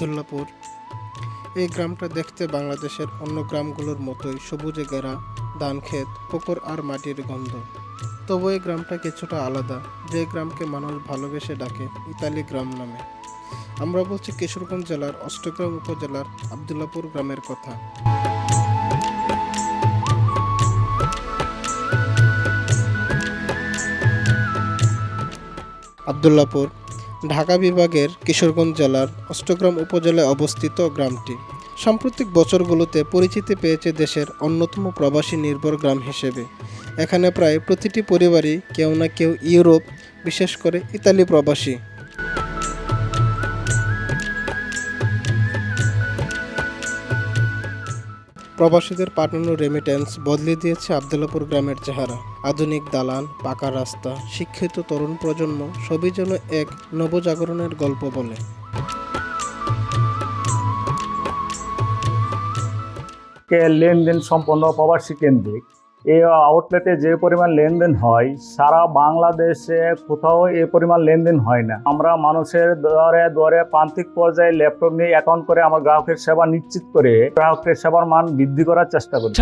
আবদুল্লাপুর। এই গ্রামটা দেখতে বাংলাদেশের অন্য গ্রামগুলোর মতোই সবুজে ঘেরা, ধান ক্ষেত, পুকুর আর মাটির গন্ধ। তবু এই গ্রামটা কিছুটা আলাদা, যে গ্রামকে মানুষ ভালোবেসে ডাকে ইতালি গ্রাম নামে। আমরা বলছি কিশোরগঞ্জ জেলার, অষ্টগ্রাম উপজেলার আবদুল্লাপুর গ্রামের কথা। আবদুল্লাপুর ঢাকা বিভাগের কিশোরগঞ্জ জেলার অষ্টগ্রাম উপজেলায় অবস্থিত গ্রামটি। সাম্প্রতিক বছরগুলোতে পরিচিতি পেয়েছে দেশের অন্যতম প্রবাসী নির্ভর গ্রাম হিসেবে। এখানে প্রায় প্রতিটি পরিবারই কেউ না কেউ ইউরোপ, বিশেষ করে ইতালি প্রবাসী। প্রবাসীদের পাঠানো রেমিটেন্স বদলে দিয়েছে আবদুল্লাপুর গ্রামের চেহারা। আধুনিক দালান, পাকা রাস্তা, শিক্ষিত তরুণ প্রজন্ম, সবই যেন এক নবজাগরণের গল্প বলে। লেনদেন সম্পন্ন প্রবাসী কেন্দ্রিক এই আউটলেটে যে পরিমাণ লেনদেন হয়, সারা বাংলাদেশে কোথাও এই পরিমাণ লেনদেন হয় না। আমরা মানুষের দরে দরে প্রান্তিক পর্যায়ে ল্যাপটপ নিয়ে অ্যাকাউন্ট করে আমার গ্রাহকের সেবা নিশ্চিত করে গ্রাহকের সেবার মান বৃদ্ধি করার চেষ্টা করি।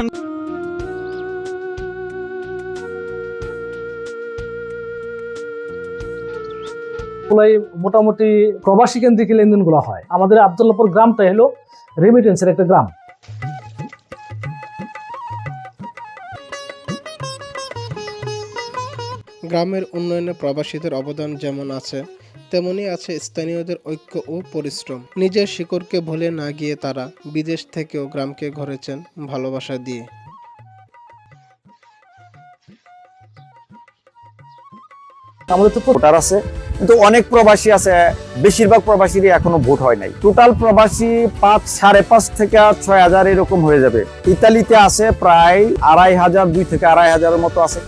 মোটামুটি প্রবাসী কেন্দ্রিক লেনদেন লেনদেনগুলো হয়। আমাদের আবদুল্লাপুর গ্রামটা হলো রেমিটেন্সের একটা গ্রাম। গ্রামের উন্নয়নে প্রবাসীদের অবদান যেমন আছে, তেমনি আছে স্থানীয়দের ঐক্য ও পরিশ্রম। নিজের শিকড়কে ভুলে না গিয়ে তারা বিদেশ থেকেও গ্রামকে ঘরেছেন ভালোবাসা দিয়ে। আমাদের তো ভোটার আছে, কিন্তু অনেক প্রবাসী আছে, বেশিরভাগ প্রবাসীরই এখনও ভোট হয় নাই। টোটাল প্রবাসী পাঁচ, সাড়ে পাঁচ থেকে ছয় হাজার এরকম হয়ে যাবে। ইতালিতে আছে প্রায় আড়াই হাজার, দুই থেকে আড়াই হাজারের মতো আছে।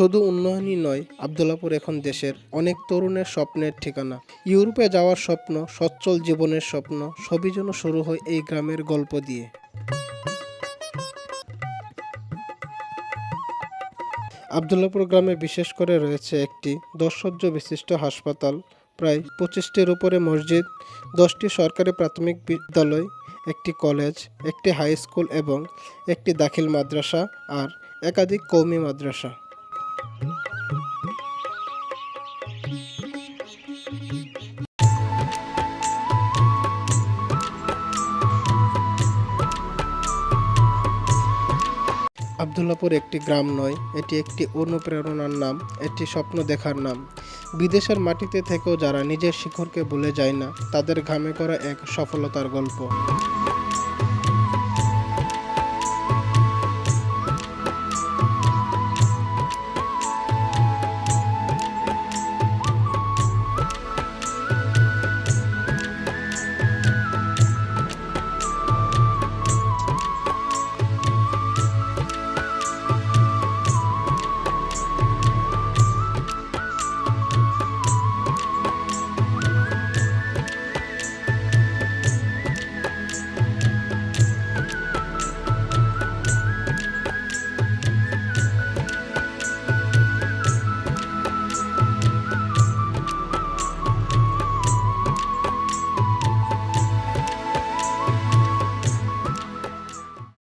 শুধু উন্নয়নই নয়, আবদুল্লাপুর এখন দেশের অনেক তরুণের স্বপ্নের ঠিকানা। ইউরোপে যাওয়ার স্বপ্ন, সচ্ছল জীবনের স্বপ্ন, সবই যেন শুরু হয় এই গ্রামের গল্প দিয়ে। আবদুল্লাপুর গ্রামে বিশেষ করে রয়েছে একটি দশসজ্জ বিশিষ্ট হাসপাতাল, প্রায় পঁচিশটির উপরে মসজিদ, দশটি সরকারি প্রাথমিক বিদ্যালয়, একটি কলেজ, একটি হাই স্কুল এবং একটি দাখিল মাদ্রাসা আর একাধিক কৌমি মাদ্রাসা। আবদুল্লাপুর একটি গ্রাম নয়, এটি একটি অনুপ্রেরণার নাম এটি স্বপ্ন দেখার নাম। বিদেশের মাটিতে থেকেও যারা নিজের শিখরকে ভুলে যায় না, তাদের ঘামে করা এক সফলতার গল্প।